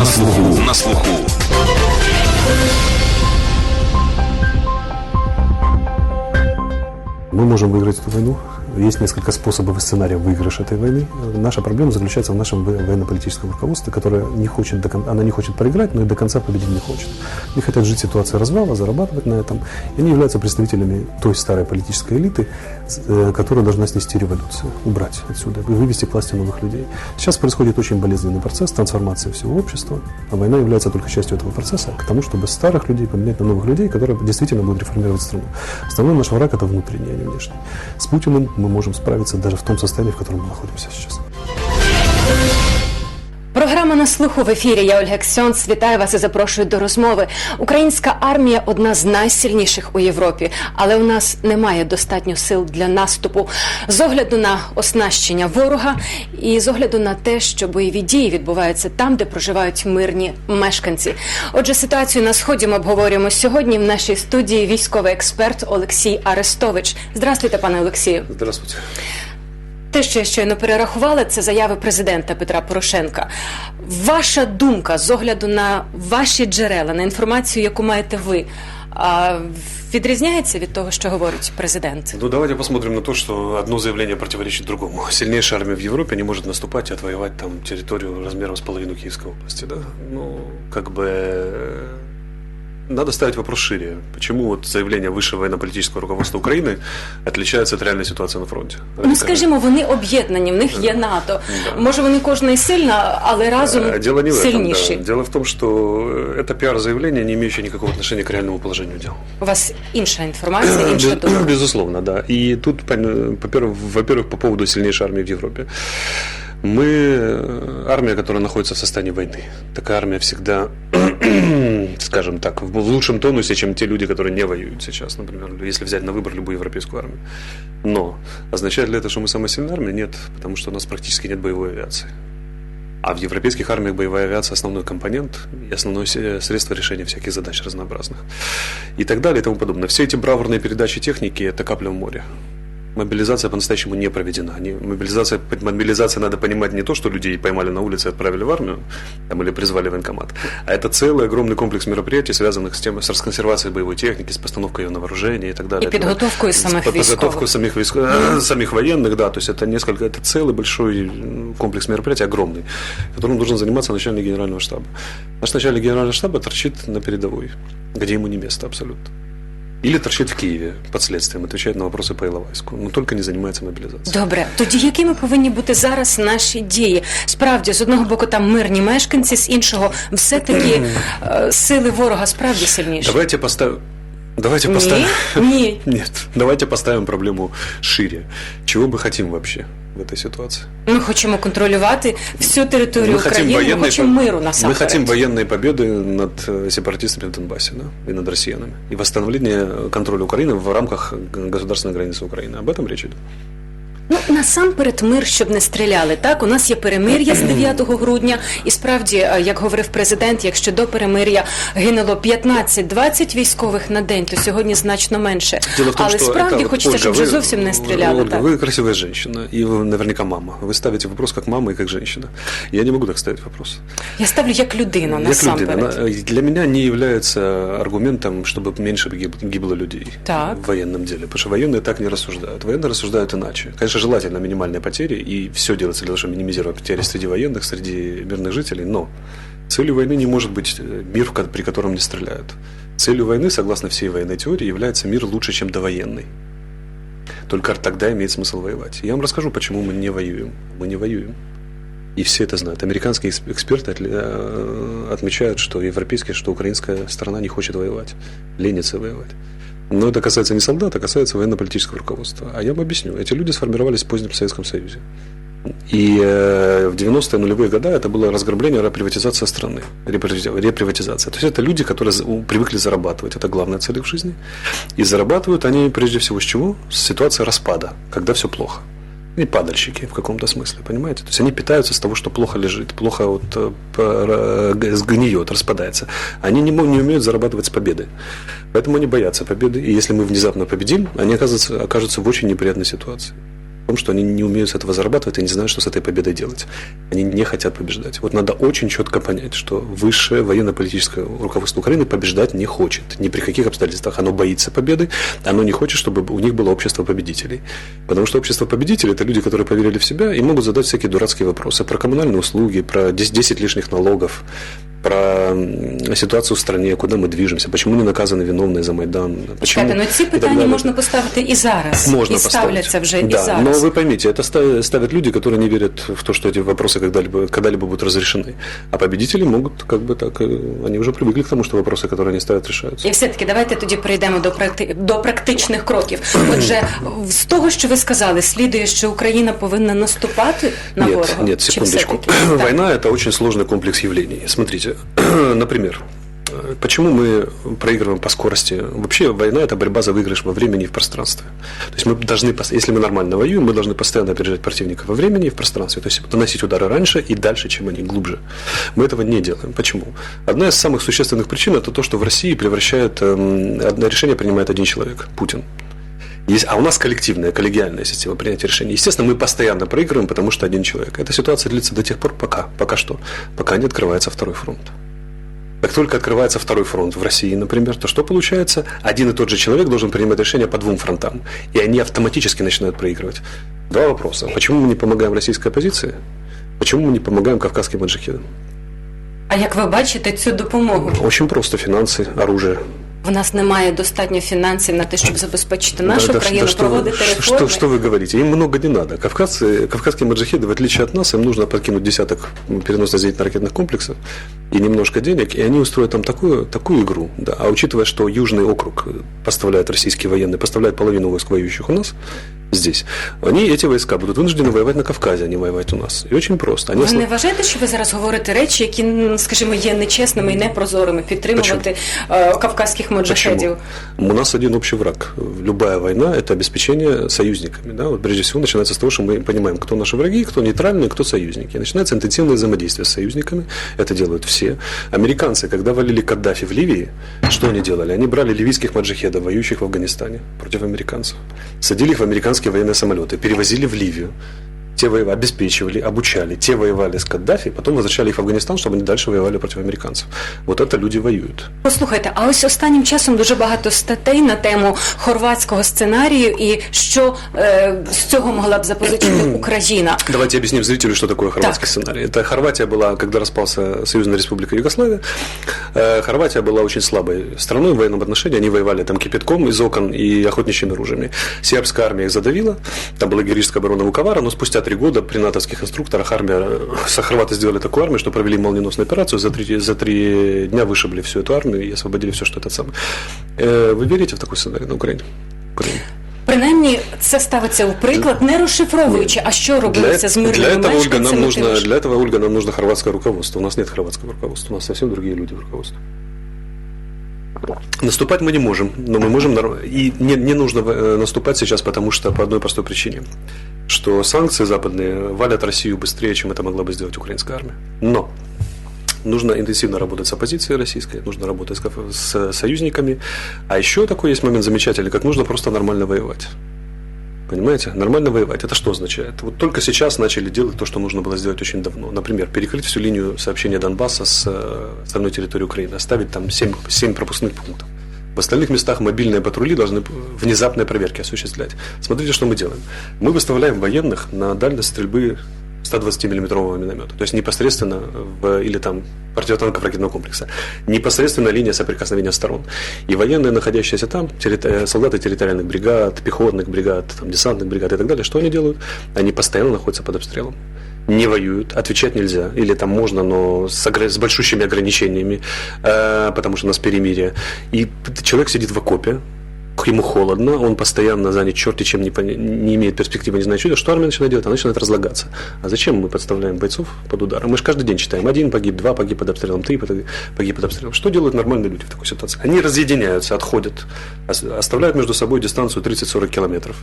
на слуху. На слуху. Мы можем выиграть эту войну. Есть несколько способов и сценариев выигрыша этой войны. Наша проблема заключается в нашем во- военно-политическом руководстве, которое не хочет до она не хочет проиграть, но и до конца победить не хочет. Они хотят жить ситуацией развала, зарабатывать на этом. И они являются представителями той старой политической элиты, э, которая должна снести революцию, убрать отсюда, и вывести к власти новых людей. Сейчас происходит очень болезненный процесс трансформации всего общества, а война является только частью этого процесса к тому, чтобы старых людей поменять на новых людей, которые действительно будут реформировать страну. Основной наш враг это внутренний, а не внешний. С Путиным мы можем справиться даже в том состоянии, в котором мы находимся сейчас. Програма на слуху в ефірі. Я Ольга Ксьонц. Вітаю вас і запрошую до розмови. Українська армія одна з найсильніших у Європі, але у нас немає достатньо сил для наступу. З огляду на оснащення ворога і з огляду на те, що бойові дії відбуваються там, де проживають мирні мешканці. Отже, ситуацію на сході ми обговорюємо сьогодні. В нашій студії військовий експерт Олексій Арестович. Здравствуйте, пане Олексію. Здравствуйте. Те, що я щойно перерахувала, це заяви президента Петра Порошенка. Ваша думка з огляду на ваші джерела, на інформацію, яку маєте ви, відрізняється від того, що говорить президент? Ну, давайте посмотрим на то, что одно заявление противоречит другому. Сильнейшая армия в Европе не может наступать и отвоевать там территорию размером с половину Киевской области, да? Ну, как бы э, надо ставить вопрос шире. Почему вот заявление высшего военно-политического руководства Украины отличается от реальной ситуации на фронте? Ну скажімо, вони об'єднані, в них є НАТО. Да. Може, вони кожна і сильна, але разом Э, Дело не в этом, сильніші. да. Дело в том, что э, это пиар-заявление, не имеющее никакого отношения к реальному положению дел. У вас інша інформація, інша Без- думка. Безусловно, да. И тут, пон- по-первых, во-первых, по поводу сильнейшей армии в Европе. Мы э, армия, которая находится в состоянии войны. Такая армия всегда, скажем так, в лучшем тонусе, чем те люди, которые не воюют сейчас, например, если взять на выбор любую европейскую армию. Но означает ли это, что мы самая сильная армия? Нет, потому что у нас практически нет боевой авиации. А в европейских армиях боевая авиация основной компонент и основное средство решения всяких задач разнообразных. И так далее и тому подобное. Все эти бравурные передачи техники – это капля в море. Мобилизация по-настоящему не проведена. Не- мобилизация, под мобилизацией надо понимать не то, что людей поймали на улице и отправили в армию там, или призвали в военкомат, а это целый огромный комплекс мероприятий, связанных с тем, с расконсервацией боевой техники, с постановкой ее на вооружение и так далее. И подготовкой С самих військових. самих, войск- э, самих военных, да, то есть это несколько, это целый большой комплекс мероприятий, огромный, которым должен заниматься начальник генерального штаба. Наш начальник генерального штаба торчит на передовой, где ему не место абсолютно. Или торчить в Києві під слідством, відповідає на вопроси по Іловайську. но тільки не займається мобілізацією. Добре, тоді якими повинні бути зараз наші дії? Справді, з одного боку, там мирні мешканці, з іншого, все-таки е, сили ворога справді сильніші. Давайте поставим... Давайте Ні, поставим... ні. Нет, давайте поставим проблему шире. Чего мы хотим вообще в этой ситуации? Ми хочемо контролювати всю територію України, ми хочемо по- миру Мы насамперед. хотим военной победы над э, сепаратистами в Донбассе да, и над россиянами. И восстановления контроля Украины в рамках г- государственной границы Украины. Об этом речь идет. Ну насамперед мир, щоб не стріляли. Так, у нас є перемир'я з 9 грудня, і справді, е, як говорив президент, якщо до перемир'я гинуло 15-20 військових на день, то сьогодні значно менше. Дело в том, Але что справді это, вот, хочеться, Ольга, щоб вже вы- зовсім не стріляли. Ольга, так. вы красивая женщина, и вы наверняка мама. Вы ставите вопрос как мама и как женщина. Я не могу так ставить вопрос. Я ставлю як людина Як людина, насамперед. она- для меня не является аргументом, чтобы меньше гиб- гибло людей Так. в военном деле. Потому что военные так не рассуждают. Военные рассуждают иначе. Конечно, желательно минимальные потери, и все делается для того, чтобы минимизировать потери среди военных, среди мирных жителей, но целью войны не может быть э, мир, при котором не стреляют. Целью войны, согласно всей военной теории, является мир лучше, чем довоенный. Только тогда имеет смысл воевать. Я вам расскажу, почему мы не воюем. Мы не воюем. И все это знают. Американские экс- эксперты э, отмечают, что европейская, что украинская сторона не хочет воевать, ленится воевать. Но это касается не солдат, а касается военно-политического руководства. А я вам объясню. Эти люди сформировались в позднем Советском Союзе. И э, в 90-е нулевые годы это было разграбление, реприватизация страны. Репривати- Реприватизация. То есть это люди, которые привыкли зарабатывать. Это главная цель их жизни. И зарабатывают они прежде всего с чего? С ситуации распада, когда все плохо. И падальщики в каком-то смысле, понимаете? То есть они питаются с того, что плохо лежит, плохо вот э, сгниет, распадается. Они не, не умеют зарабатывать с победы. Поэтому они боятся победы. И если мы внезапно победим, они окажутся, окажутся в очень неприятной ситуации. Том, что они не умеют с этого зарабатывать и не знают, что с этой победой делать. Они не хотят побеждать. Вот надо очень четко понять, что высшее военно-политическое руководство Украины побеждать не хочет. Ни при каких обстоятельствах. Оно боится победы, оно не хочет, чтобы у них было общество победителей. Потому что общество победителей – это люди, которые поверили в себя и могут задать всякие дурацкие вопросы про коммунальные услуги, про 10 10 лишних налогов, про м, ситуацию в стране, куда мы движемся, почему не наказаны виновные за Майдан. Почему, Чекайте, ну ці и так питання далее. можна поставити і зараз. Можно і поставить. ставляться вже да, і зараз. Но вы поймите, это ста- ставят люди, которые не верят в то, что эти вопросы когда-либо, когда-либо будут разрешены. А победители могут, как бы так, э, они уже привыкли к тому, что вопросы, которые они ставят, решаются. І все-таки давайте тоді перейдемо до практи... до практичних кроків. Отже, з того, що ви сказали, слідує, що Україна повинна наступати на нет, ворога. нет, Чи секундочку. все-таки? Так. Война – это очень сложный комплекс явлений. Смотрите, например, э, почему мы проигрываем по скорости? Вообще война – это борьба за выигрыш во времени и в пространстве. То есть мы должны, если мы нормально воюем, мы должны постоянно опережать противника во времени и в пространстве. То есть наносить удары раньше и дальше, чем они, глубже. Мы этого не делаем. Почему? Одна из самых существенных причин – это то, что в России превращает, эм, одно решение принимает один человек – Путин. А у нас коллективная, коллегиальная система принятия решений. Естественно, мы постоянно проигрываем, потому что один человек. Эта ситуация длится до тех пор, пока, пока что, пока не открывается второй фронт. Как только открывается второй фронт в России, например, то что получается? Один и тот же человек должен принимать решения по двум фронтам, и они автоматически начинают проигрывать. Два вопроса. Почему мы не помогаем российской оппозиции? Почему мы не помогаем кавказским маджахедам? А як ви бачите цю допомогу? Очень просто. Финансы, оружие. В нас немає достатньо фінансів на те, щоб забезпечити нашу Да, да, країну, да, что, проводити вы, реформи. что, что вы говорите? Им много не надо. Кавказцы, кавказские маджахеды, в отличие от нас, им нужно подкинуть десяток переносно-зенитно-ракетных комплексов и немножко денег, и они устроят там такую, такую игру. Да. А учитывая, что Южный округ поставляет российские военные, поставляет половину войск, воюющих у нас, здесь, они, эти войска будут вынуждены воевать на Кавказе, а не воевать у нас. И очень просто. Они Ви не осла- вважаєте, що ви зараз говорите речі, які, м, скажімо, є нечесними і непрозорими, підтримувати е, кавказьких маджахедів? Почему? У нас один общий враг. Любая война – это обеспечение союзниками. Да? Вот прежде всего начинается с того, что мы понимаем, кто наши враги, кто нейтральные, кто союзники. И начинается интенсивное взаимодействие с союзниками. Это делают все. Американцы, когда валили Каддафи в Ливии, что они делали? Они брали ливийских маджахедов, воюющих в Афганистане против американцев, садили их в американские военные самолеты, перевозили в Ливию. Те воевали, обеспечивали, обучали. Те воевали с Каддафи, потом возвращали их в Афганистан, чтобы они дальше воевали против американцев. Вот это люди воюют. Послухайте, а ось останнім часом дуже багато статей на тему хорватського сценарію і що е, з цього могла б запозичити Україна. Давайте объясним зрителю, что такое хорватский Так. сценарий. Это Хорватия была, когда распался Союзная Республика Югославия, э, Хорватия была очень слабой страной в военном отношении. Они воевали там кипятком из окон и охотничьими ружьями. Сербская армия их задавила. Там была героическая оборона Вуковара, но спустя три года при натовских инструкторах армия, э, хорваты сделали такую армию, что провели молниеносную операцию, за три, за три дня вышибли всю эту армию и освободили все, что это самое. Э, Вы верите в такой сценарий на Украине? Украине? Принаймні, це ставиться у приклад, не розшифровуючи, а що робилося з для мирними этого, Ольга, нам нужно, для этого, Ольга, нам нужно хорватское руководство. У нас нет хорватского руководства, у нас совсем другие люди в руководстве. Наступать мы не можем, но мы можем... И не, не нужно э, наступать сейчас, потому что по одной простой причине. Что санкции западные валят Россию быстрее, чем это могла бы сделать украинская армия. Но нужно интенсивно работать с оппозицией российской, нужно работать с, с союзниками. А еще такой есть момент замечательный, как нужно просто нормально воевать. Понимаете? Нормально воевать. Это что означает? Вот только сейчас начали делать то, что нужно было сделать очень давно. Например, перекрыть всю линию сообщения Донбасса с э, остальной территорией Украины. Оставить там 7, 7 пропускных пунктов. В остальных местах мобильные патрули должны внезапные проверки осуществлять. Смотрите, что мы делаем. Мы выставляем военных на дальность стрельбы 120-миллиметрового миномета. То есть непосредственно в, или там противотанкового ракетного комплекса. Непосредственно линия соприкосновения сторон. И военные, находящиеся там, террит- э, солдаты территориальных бригад, пехотных бригад, там, десантных бригад и так далее, что они делают? Они постоянно находятся под обстрелом. Не воюют, отвечать нельзя. Или там можно, но с, огр- с большущими ограничениями, э, потому что у нас перемирие. И человек сидит в окопе, ему холодно, он постоянно занят черти чем, не, не имеет перспективы, не знает, что, что армия начинает делать? Она начинает разлагаться. А зачем мы подставляем бойцов под ударом? Мы же каждый день читаем, один погиб, два погиб под обстрелом, три погиб под обстрелом. Что делают нормальные люди в такой ситуации? Они разъединяются, отходят, ос- оставляют между собой дистанцию 30-40 километров.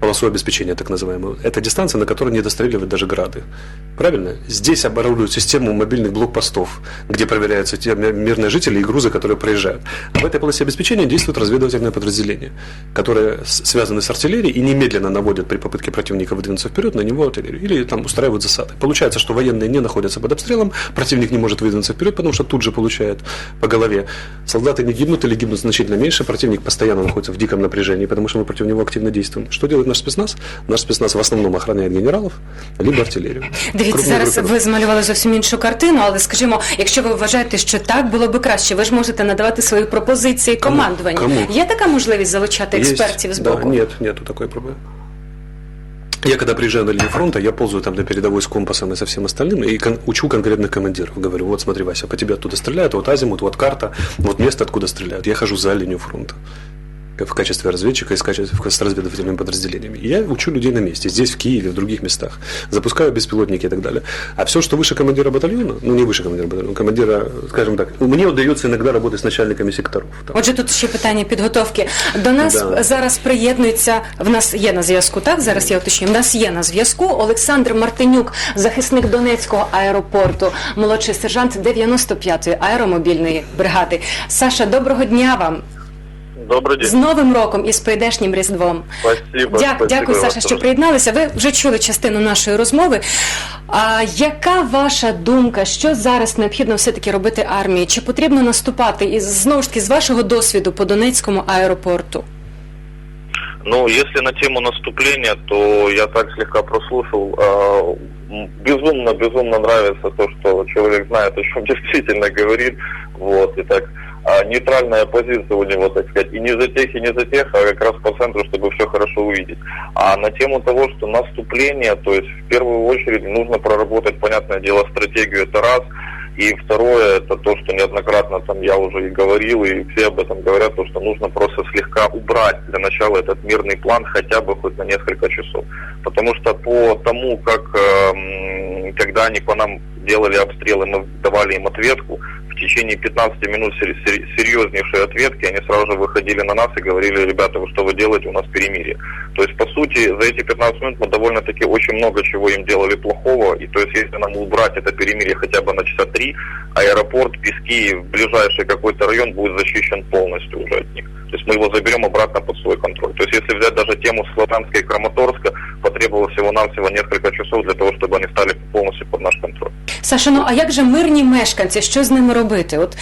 Полосу обеспечения, так называемую. Это дистанция, на которой не достреливают даже грады. Правильно? Здесь оборудуют систему мобильных блокпостов, где проверяются те мирные жители и грузы, которые проезжают. А в этой полосе обеспечения действуют разведывательные подразделения, которые связаны с артиллерией и немедленно наводят при попытке противника выдвинуться вперед на него артиллерию. Или там устраивают засады. Получается, что военные не находятся под обстрелом, противник не может выдвинуться вперед, потому что тут же получает по голове. Солдаты не гибнут или гибнут значительно меньше, противник постоянно находится в диком напряжении, потому что мы против него активно действуем. Что делает наш спецназ? Наш спецназ в основном охраняет генералов, либо артиллерию. Дивіться, Крупні зараз групи. ви змалювали зовсім іншу картину, але скажімо, якщо ви вважаєте, що так було би краще, ви ж можете надавати свої пропозиції Кому? командуванню. Кому? Є така можливість залучати Есть, експертів з да, боку? нет, нету такой проблемы. Я когда приезжаю на линию фронта, я ползаю там на передовой с компасом и со всем остальным и кон- учу конкретных командиров. Говорю, вот смотри, Вася, по тебе оттуда стреляют, вот азимут, вот карта, вот место, откуда стреляют. Я хожу за линию фронта в качестве разведчика и с, качестве, с разведывательными подразделениями. И я учу людей на месте, здесь, в Киеве, в других местах. Запускаю беспилотники и так далее. А все, что выше командира батальона, ну не выше командира батальона, командира, скажем так, мне удается иногда работать с начальниками секторов. там. Отже, тут ще питання підготовки. До нас Да. зараз приєднується. В нас є на зв'язку. Так зараз я уточню. В нас є на зв'язку Олександр Мартинюк, захисник Донецького аеропорту, молодший сержант 95-ї аеромобільної бригади. Саша, доброго дня вам Добрый день. з Новим роком і з прийдешнім різдвом. Спасибо. Дя- спасибо дякую, вам Саша, що приєдналися. Ви вже чули частину нашої розмови. А яка ваша думка, що зараз необхідно все-таки робити армії? Чи потрібно наступати і знову ж таки з вашого досвіду по Донецькому аеропорту? Ну, если на тему наступления, то я так слегка прослушал. а, м, Безумно, безумно нравится то, что человек знает, о чем действительно говорит. Вот, и так а, нейтральная позиция у него, так сказать, и не за тех, и не за тех, а как раз по центру, чтобы все хорошо увидеть. А на тему того, что наступление, то есть в первую очередь нужно проработать, понятное дело, стратегию, это раз. И второе, это то, что неоднократно там я уже и говорил, и все об этом говорят, то, что нужно просто слегка убрать для начала этот мирный план хотя бы хоть на несколько часов. Потому что по тому, как эм, когда они по нам делали обстрелы, мы давали им ответку, в течение 15 минут сер- сер- серьезнейшей ответки они сразу же выходили на нас и говорили, ребята, вы что вы делаете, у нас перемирие. То есть, по сути, за эти 15 минут мы довольно-таки очень много чего им делали плохого, и то есть, если нам убрать это перемирие хотя бы на часа три, аэропорт, Пески, ближайший какой-то район будет защищен полностью уже от них. То есть мы его заберем обратно под свой контроль. То есть если взять даже тему Славянска и Краматорска, потребовалось всего-навсего несколько часов для того, чтобы они стали полностью под наш контроль. Саша, ну а як же мирні мешканці? Що з ними робити? От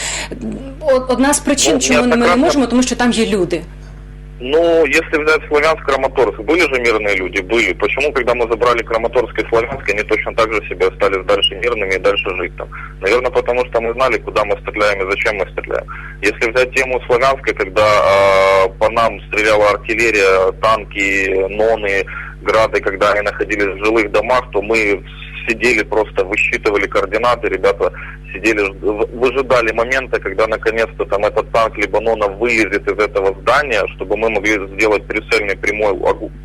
о- одна з причин, Ну, чому ми не можемо, тому що там є люди. Ну, если взять Славянск, Краматорск, были же мирные люди? Были. Почему, когда мы забрали Краматорск и Славянск, они точно так же себе остались дальше мирными и дальше жить там? Наверное, потому что мы знали, куда мы стреляем и зачем мы стреляем. Если взять тему Славянска, когда э, по нам стреляла артиллерия, танки, ноны, грады, когда они находились в жилых домах, то мы сидели просто, высчитывали координаты, ребята сидели, выжидали момента, когда наконец-то там этот танк либо нона вылезет из этого здания, чтобы мы могли сделать прицельный прямой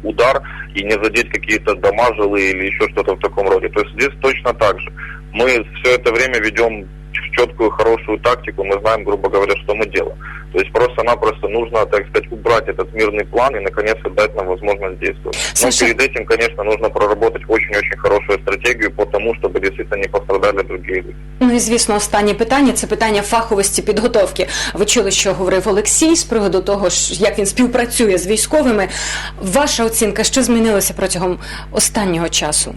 удар и не задеть какие-то дома жилые или еще что-то в таком роде. То есть здесь точно так же. Мы все это время ведем четкую, хорошую тактику, мы знаем, грубо говоря, что мы делаем. То есть просто-напросто нужно, так сказать, убрать этот мирный план и, наконец-то, дать нам возможность действовать. Но Саша- перед этим, конечно, нужно проработать очень-очень хорошую стратегию по тому, чтобы действительно не пострадали другие люди. Ну і звісно, останнє питання це питання фаховості підготовки. Ви чули, що говорив Олексій з приводу того, ж, як він співпрацює з військовими. Ваша оцінка, що змінилося протягом останнього часу?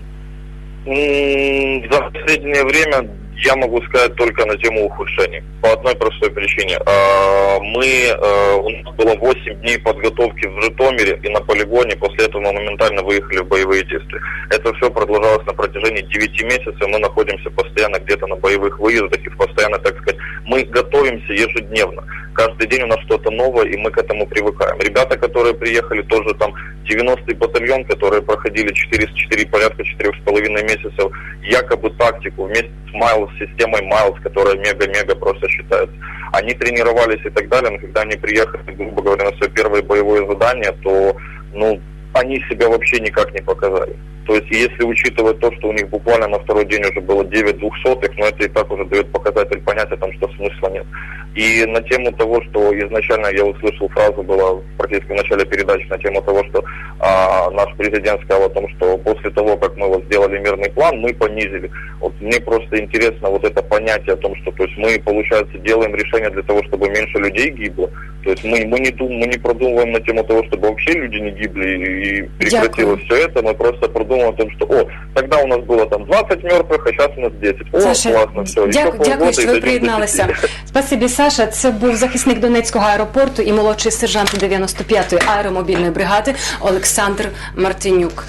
М, За последнее время я могу сказать только на тему ухудшений. По одной простой причине. А, Мы, э, у нас было 8 дней подготовки в Житомире и на полигоне. После этого мы моментально выехали в боевые действия. Это все продолжалось на протяжении 9 месяцев. Мы находимся постоянно где-то на боевых выездах и постоянно, так сказать, мы готовимся ежедневно. Каждый день у нас что-то новое, и мы к этому привыкаем. Ребята, которые приехали, тоже там 90-й батальон, которые проходили 4, 4 порядка 4,5 месяцев, якобы тактику вместе с Miles, системой Miles, которая мега-мега просто считается. Они тренировались и так далее, но когда они приехали, грубо говоря, на свое первое боевое задание, то, ну, они себя вообще никак не показали. То есть, если учитывать то, что у них буквально на второй день уже было 9 двухсотых, но это и так уже дает показатель понять о том, что смысла нет. И на тему того, что изначально я услышал фразу, была практически в начале передачи, на тему того, что а, наш президент сказал о том, что после того, как мы вот сделали мирный план, мы понизили. Вот мне просто интересно вот это понятие о том, что то есть мы, получается, делаем решение для того, чтобы меньше людей гибло. То есть мы, мы, не, дум, мы не продумываем на тему того, чтобы вообще люди не гибли и, прекратилось все это, мы просто продумываем о том, что о, тогда у нас было там 20 мертвых, а сейчас у нас 10. О, Саша, класно, все. дякую, дякую, що ви приєдналися. Спасибі, Саша. Це був захисник Донецького аеропорту і молодший сержант 95-ї аеромобільної бригади Олександр Мартинюк.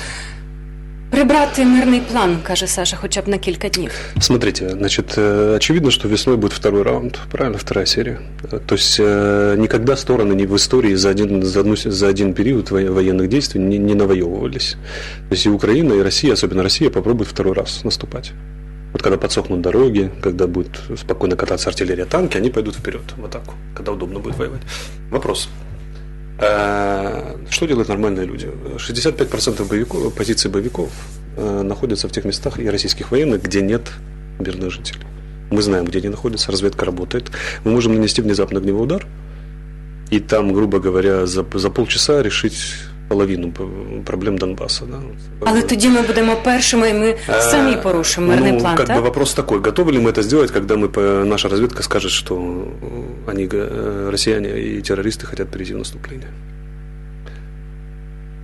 Прибрати мирний план, каже Саша, хоча б на кілька днів. Смотрите, значит, э, очевидно, что весной будет второй раунд, правильно, вторая серия. Э, То есть э, никогда стороны не в истории за один, за одну, за один период во- военных действий не, не навоевывались. То есть и Украина, и Россия, особенно Россия, попробует второй раз наступать. Вот когда подсохнут дороги, когда будет спокойно кататься артиллерия, танки, они пойдут вперед в атаку, когда удобно будет воевать. Вопрос. Э, Что делают нормальные люди? 65% боевиков, позиций боевиков э, находятся в тех местах и российских военных, где нет мирных жителей. Мы знаем, где они находятся, разведка работает. Мы можем нанести внезапно огневой удар, и там, грубо говоря, за, за полчаса решить половину п- проблем Донбасса. Да? Але тоді ми будемо першими, і ми самі Э, порушимо мирний ну, план, как так? бы вопрос такой, готовы ли мы это сделать, когда мы, по- наша разведка скажет, что э, они, э, россияне и террористы хотят перейти в наступление?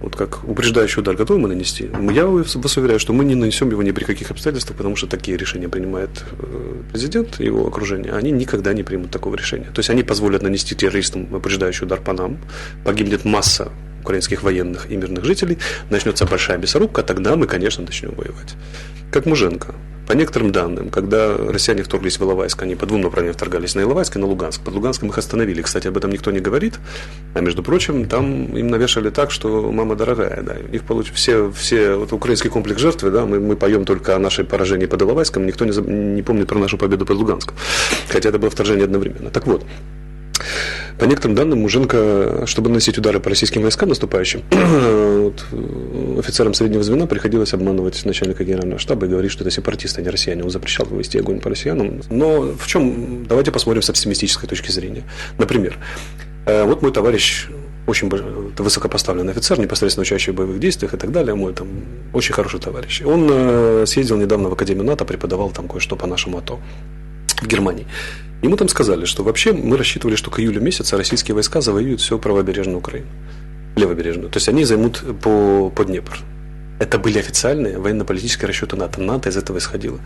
Вот как упреждающий удар готовы мы нанести? Я вас уверяю, что мы не нанесем его ни при каких обстоятельствах, потому что такие решения принимает э, президент и его окружение. Они никогда не примут такого решения. То есть они позволят нанести террористам упреждающий удар по нам, погибнет масса украинских военных и мирных жителей, начнется большая мясорубка, тогда мы, конечно, начнем воевать. Как Муженко. По некоторым данным, когда россияне вторглись в Иловайск, они по двум направлениям вторгались на Иловайск и на Луганск. Под Луганском их остановили. Кстати, об этом никто не говорит. А между прочим, там им навешали так, что мама дорогая. Да. У них получ... все, все вот украинский комплекс жертвы, да, мы, мы поем только о нашей поражении под Иловайском, никто не, не помнит про нашу победу под Луганском. Хотя это было вторжение одновременно. Так вот, по некоторым данным, Муженко, чтобы наносить удары по российским войскам наступающим, вот, э, офицерам среднего звена приходилось обманывать начальника генерального штаба и говорить, что это сепаратисты, а не россияне. Он запрещал вести огонь по россиянам. Но в чем, давайте посмотрим с оптимистической точки зрения. Например, э, вот мой товарищ очень высокопоставленный офицер, непосредственно учащий в боевых действиях и так далее, мой там очень хороший товарищ. Он э, съездил недавно в Академию НАТО, преподавал там кое-что по нашему АТО Германии. Ему там сказали, что вообще мы рассчитывали, что к июлю месяца российские войска завоюют всю правобережную Украину. Левобережную. То есть они займут по, по Днепр. Это были официальные военно-политические расчеты НАТО. НАТО из этого исходило.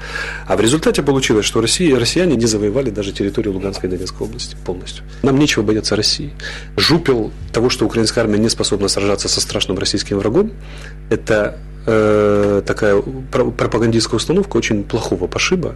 А в результате получилось, что Россия, россияне не завоевали даже территорию Луганской и Донецкой области полностью. Нам нечего бояться России. Жупел того, что украинская армия не способна сражаться со страшным российским врагом, это э, такая про- пропагандистская установка очень плохого пошиба.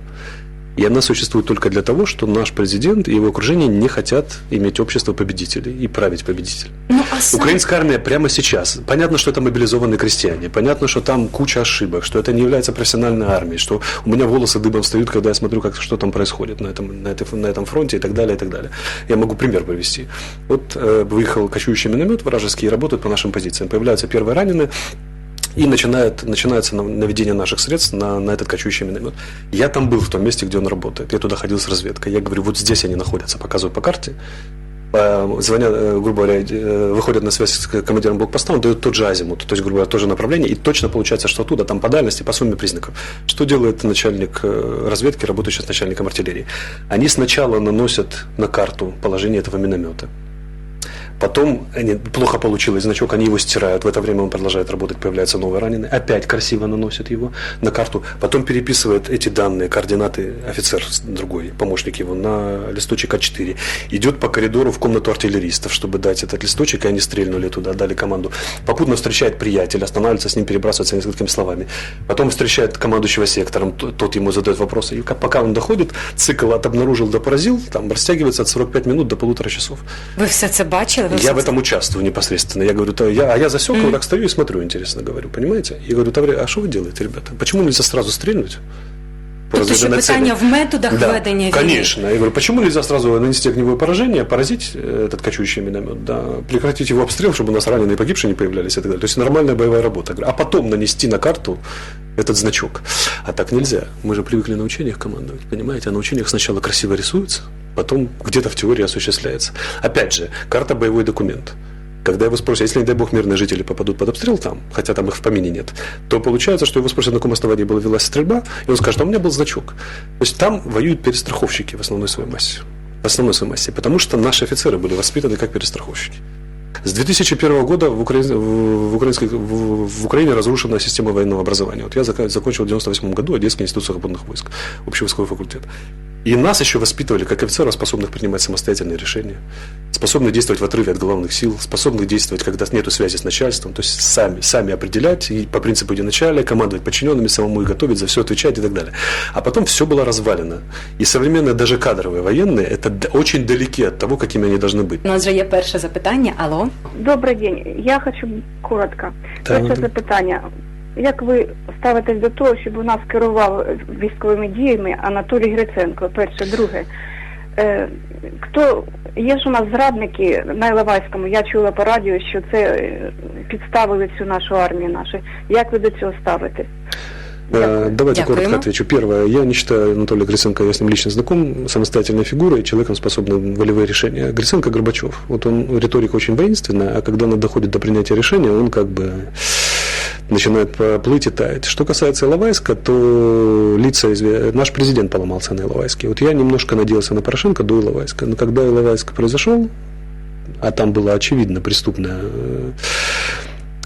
И она существует только для того, что наш президент и его окружение не хотят иметь общество победителей и править победителей. Ну, а сам... Украинская армия прямо сейчас. Понятно, что это мобилизованные крестьяне. Понятно, что там куча ошибок, что это не является профессиональной армией, что у меня волосы дыбом встают, когда я смотрю, как, что там происходит на этом, на, этой- на этом фронте и так далее, и так далее. Я могу пример привести. Вот э, выехал кочующий миномет вражеский и работает по нашим позициям. Появляются первые раненые, и начинает, начинается нав- наведение наших средств на, на этот кочующий миномет. Я там был в том месте, где он работает. Я туда ходил с разведкой. Я говорю, вот здесь они находятся, показываю по карте. Звонят, э, грубо говоря, э, выходят на связь с командиром блокпоста, он дает тот же азимут, то есть, грубо говоря, то же направление, и точно получается, что оттуда, там по дальности, по сумме признаков. Что делает начальник э, разведки, работающий с начальником артиллерии? Они сначала наносят на карту положение этого миномета. Потом они, плохо получилось значок, они его стирают. В это время он продолжает работать, появляется новый раненый. Опять красиво наносят его на карту. Потом переписывает эти данные, координаты офицер другой, помощник его, на листочек А4. Идет по коридору в комнату артиллеристов, чтобы дать этот листочек, и они стрельнули туда, дали команду. Попутно встречает приятель, останавливается с ним, перебрасывается несколькими словами. Потом встречает командующего сектором, тот ему задает вопросы. И пока он доходит, цикл от обнаружил до поразил, там растягивается от 45 минут до полутора часов. Ви все це бачили? Ви Я все в этом участвую непосредственно. Я говорю, то я, а я засек, вот так стою и смотрю, интересно говорю, понимаете? И говорю, а что вы делаете, ребята? Почему нельзя сразу стрельнуть? Тобто, що питання в методах Да, ведення війни? Конечно. Я говорю, почему нельзя сразу нанести огневое поражение, поразить э, этот кочующий миномет, да, прекратить его обстрел, чтобы у нас раненые и погибшие не появлялись и так далее. То есть нормальная боевая работа. Говорю, А потом нанести на карту этот значок. А так нельзя. Мы же привыкли на учениях командовать, понимаете? А на учениях сначала красиво рисуется, потом где-то в теории осуществляется. Опять же, карта – боевой документ. Когда его спросят, если, не дай бог, мирные жители попадут под обстрел там, хотя там их в помине нет, то получается, что его спросят, на каком основании была велась стрельба, и он скажет, а у меня был значок. То есть там воюют перестраховщики в основной своей массе. В основной своей массе. Потому что наши офицеры были воспитаны как перестраховщики. С 2001 года в, Украине, в, украинской, в, в Украине разрушена система военного образования. Вот я закончил в 98 году Одесский институт сухопутных войск, общевойсковой факультет. И нас еще воспитывали как офицеров, способных принимать самостоятельные решения, способных действовать в отрыве от главных сил, способных действовать, когда нет связи с начальством, то есть сами, сами определять и по принципу единачалия, командовать подчиненными, самому и готовить, за все отвечать и так далее. А потом все было развалено. И современные, даже кадровые военные, это очень далеки от того, какими они должны быть. У нас вже є перше запитання. Алло. Добрий день. Я хочу коротко. Так. Перше запитання. Як ви ставитесь до того, щоб у нас керував військовими діями Анатолій Гриценко? Перше, друге. Е, хто є ж у нас зрадники на Іловайському? Я чула по радіо, що це е, підставили всю нашу армію нашу. Як ви до цього ставитесь? Э, Давайте Дякуємо. коротко отвечу. Первое, я не считаю Анатолия Гриценко, я с ним лично знаком, самостоятельной фигурой, человеком, способным волевые решения. Гриценко Горбачев. Вот он, риторика очень воинственная, а когда она доходит до принятия решения, он как бы начинает плыть и таять. Что касается Иловайска, то лица, изве- наш президент поломался на Иловайске. Вот я немножко надеялся на Порошенко до Иловайска, но когда Иловайск произошел, а там была очевидно преступная э,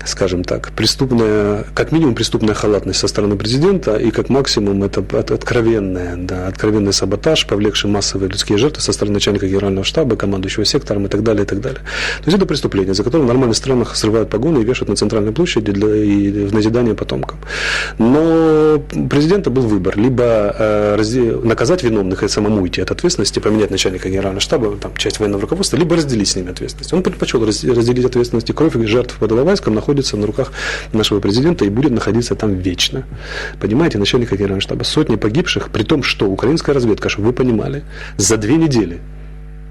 скажем так, преступная, как минимум преступная халатность со стороны президента, и как максимум это от- откровенная, да, откровенный саботаж, повлекший массовые людские жертвы со стороны начальника генерального штаба, командующего сектором и так далее, и так далее. То есть это преступление, за которое в нормальных странах срывают погоны и вешают на центральной площади для, и в назидание потомкам. Но президента был выбор, либо э, разде- наказать виновных и самому уйти от ответственности, поменять начальника генерального штаба, там, часть военного руководства, либо разделить с ними ответственность. Он предпочел раз- разделить ответственность, и кровь жертв под Иловайском находится на руках нашего президента и будет находиться там вечно. Понимаете, начальника генерального штаба. Сотни погибших, при том, что украинская разведка, чтобы вы понимали, за две недели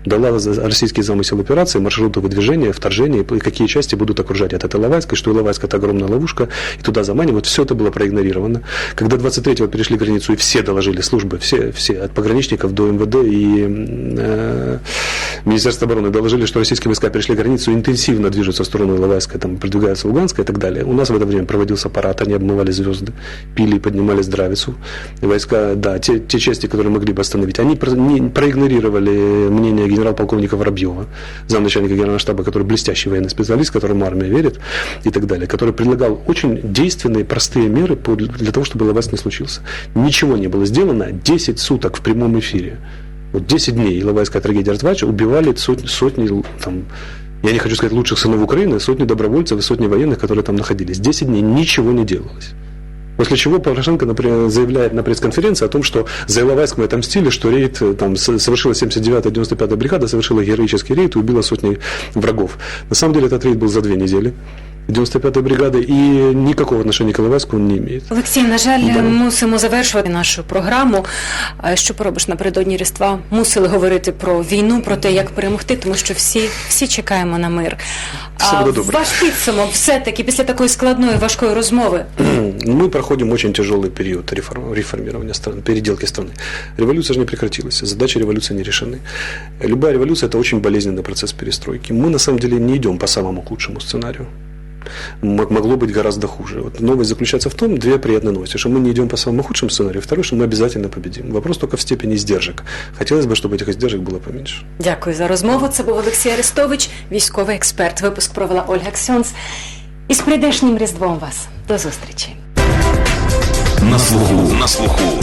дала российский замысел операции, маршруты выдвижения, вторжения, и какие части будут окружать от Иловайска, и что Иловайск это огромная ловушка, и туда заманивают. Все это было проигнорировано. Когда 23-го перешли границу, и все доложили службы, все, все, от пограничников до МВД и э, Министерства обороны доложили, что российские войска перешли границу, интенсивно движутся в сторону Иловайска, там продвигаются Луганска и так далее. У нас в это время проводился парад, они обмывали звезды, пили и поднимали здравицу. Войска, да, те, те части, которые могли бы остановить, они про- не- проигнорировали мнение генерал-полковника Воробьева, замначальника генерального штаба, который блестящий военный специалист, которому армия верит и так далее, который предлагал очень действенные, простые меры для того, чтобы Иловайск не случился. Ничего не было сделано 10 суток в прямом эфире. Вот 10 дней Иловайская трагедия развача убивали сотни, сотни там, я не хочу сказать лучших сынов Украины, сотни добровольцев и сотни военных, которые там находились. 10 дней ничего не делалось. После чего Порошенко, например, заявляет на пресс-конференции о том, что за Иловайск мы отомстили, что рейд э, там совершила 79-я 95-я бригада, совершила героический рейд и убила сотни врагов. На самом деле этот рейд был за две недели. 95-й бригады и никакого отношения к Иловайску он не имеет. Олексій, на жаль, Да. мусимо завершувати нашу програму. А Що поробиш напередодні Різдва? Мусили говорити про війну, про те, як перемогти, тому що всі, всі чекаємо на мир. Все буде добре. ваш підсумок все-таки після такої складної важкої розмови. Мы проходим очень тяжелый период реформ- реформирования страны, переделки страны. Революция же не прекратилась, задачи революции не решены. Любая революция – это очень болезненный процесс перестройки. Мы на самом деле не идем по самому худшему сценарию. М- Могло быть гораздо хуже. Вот новость заключается в том, две приятные новости, что мы не идем по самому худшему сценарию, второе, что мы обязательно победим. Вопрос только в степени сдержек. Хотелось бы, чтобы этих издержек было поменьше. Дякую за розмову. Це був Олексій Арестович, військовий експерт. Випуск провела Ольга Ксьонс. І з прийдешнім Різдвом вас. До зустрічі. На слуху. На слуху.